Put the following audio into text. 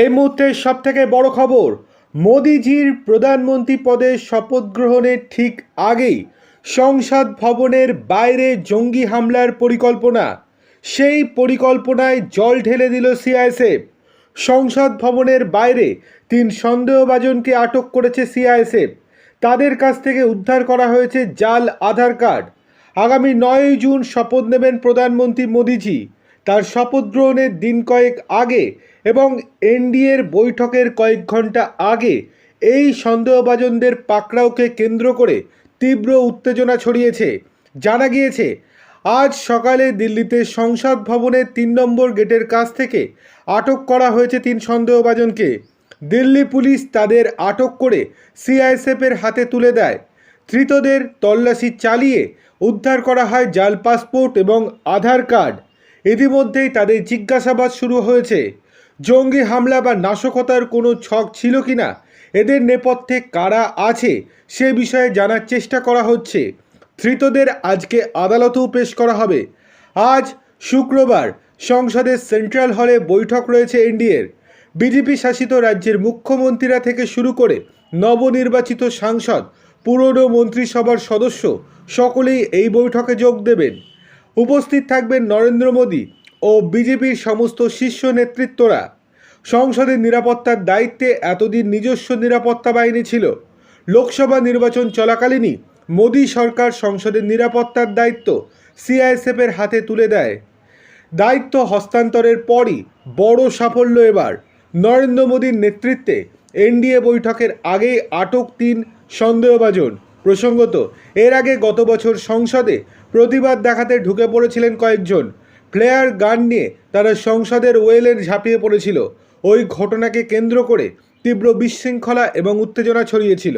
এই মুহূর্তের সব থেকে বড় খবর, মোদিজির প্রধানমন্ত্রী পদে শপথ গ্রহণের ঠিক আগেই সংসদ ভবনের বাইরে জঙ্গি হামলার পরিকল্পনা। সেই পরিকল্পনায় জল ঢেলে দিল সিআইএসএফ। সংসদ ভবনের বাইরে তিন সন্দেহভাজনকে আটক করেছে সিআইএসএফ। তাদের কাছ থেকে উদ্ধার করা হয়েছে জাল, আধার কার্ড। আগামী নয়ই জুন শপথ নেবেন প্রধানমন্ত্রী মোদিজি। তার শপথ গ্রহণের দিন কয়েক আগে এবং এনডিএর বৈঠকের কয়েক ঘণ্টা আগে এই সন্দেহভাজনদের পাকড়াওকে কেন্দ্র করে তীব্র উত্তেজনা ছড়িয়েছে। জানা গিয়েছে, আজ সকালে দিল্লিতে সংসদ ভবনের তিন নম্বর গেটের কাছ থেকে আটক করা হয়েছে তিন সন্দেহভাজনকে। দিল্লি পুলিশ তাদের আটক করে সিআইএসএফের হাতে তুলে দেয়। ধৃতদের তল্লাশি চালিয়ে উদ্ধার করা হয় জাল পাসপোর্ট এবং আধার কার্ড। ইতিমধ্যেই তাদের জিজ্ঞাসাবাদ শুরু হয়েছে। জঙ্গি হামলা বা নাশকতার কোনো ছক ছিল কি না এদের নেপথ্যে কারা আছে? সে বিষয়ে জানার চেষ্টা করা হচ্ছে। ধৃতদের আজকে আদালতেও পেশ করা হবে। আজ শুক্রবার সংসদের সেন্ট্রাল হলে বৈঠক রয়েছে এনডিএর। বিজেপি শাসিত রাজ্যের মুখ্যমন্ত্রীরা থেকে শুরু করে নবনির্বাচিত সাংসদ, পুরনো মন্ত্রিসভার সদস্য সকলেই এই বৈঠকে যোগ দেবেন। উপস্থিত থাকবেন নরেন্দ্র মোদী ও বিজেপির সমস্ত শীর্ষ নেতৃত্বরা। সংসদের নিরাপত্তার দায়িত্বে এতদিন নিজস্ব নিরাপত্তা বাহিনী ছিল। লোকসভা নির্বাচন চলাকালীনই মোদী সরকার সংসদের নিরাপত্তার দায়িত্ব সিআইএসএফের হাতে তুলে দেয়। দায়িত্ব হস্তান্তরের পরই বড় সাফল্য এবার। নরেন্দ্র মোদীর নেতৃত্বে এনডিএ বৈঠকের আগেই আটক তিন সন্দেহভাজন। প্রসঙ্গত, এর আগে গত বছর সংসদে প্রতিবাদ দেখাতে ঢুকে পড়েছিলেন কয়েকজন। ফ্লেয়ার গান নিয়ে তারা সংসদের ওয়েলের ঝাঁপিয়ে পড়েছিল। ওই ঘটনাকে কেন্দ্র করে তীব্র বিশৃঙ্খলা এবং উত্তেজনা ছড়িয়েছিল।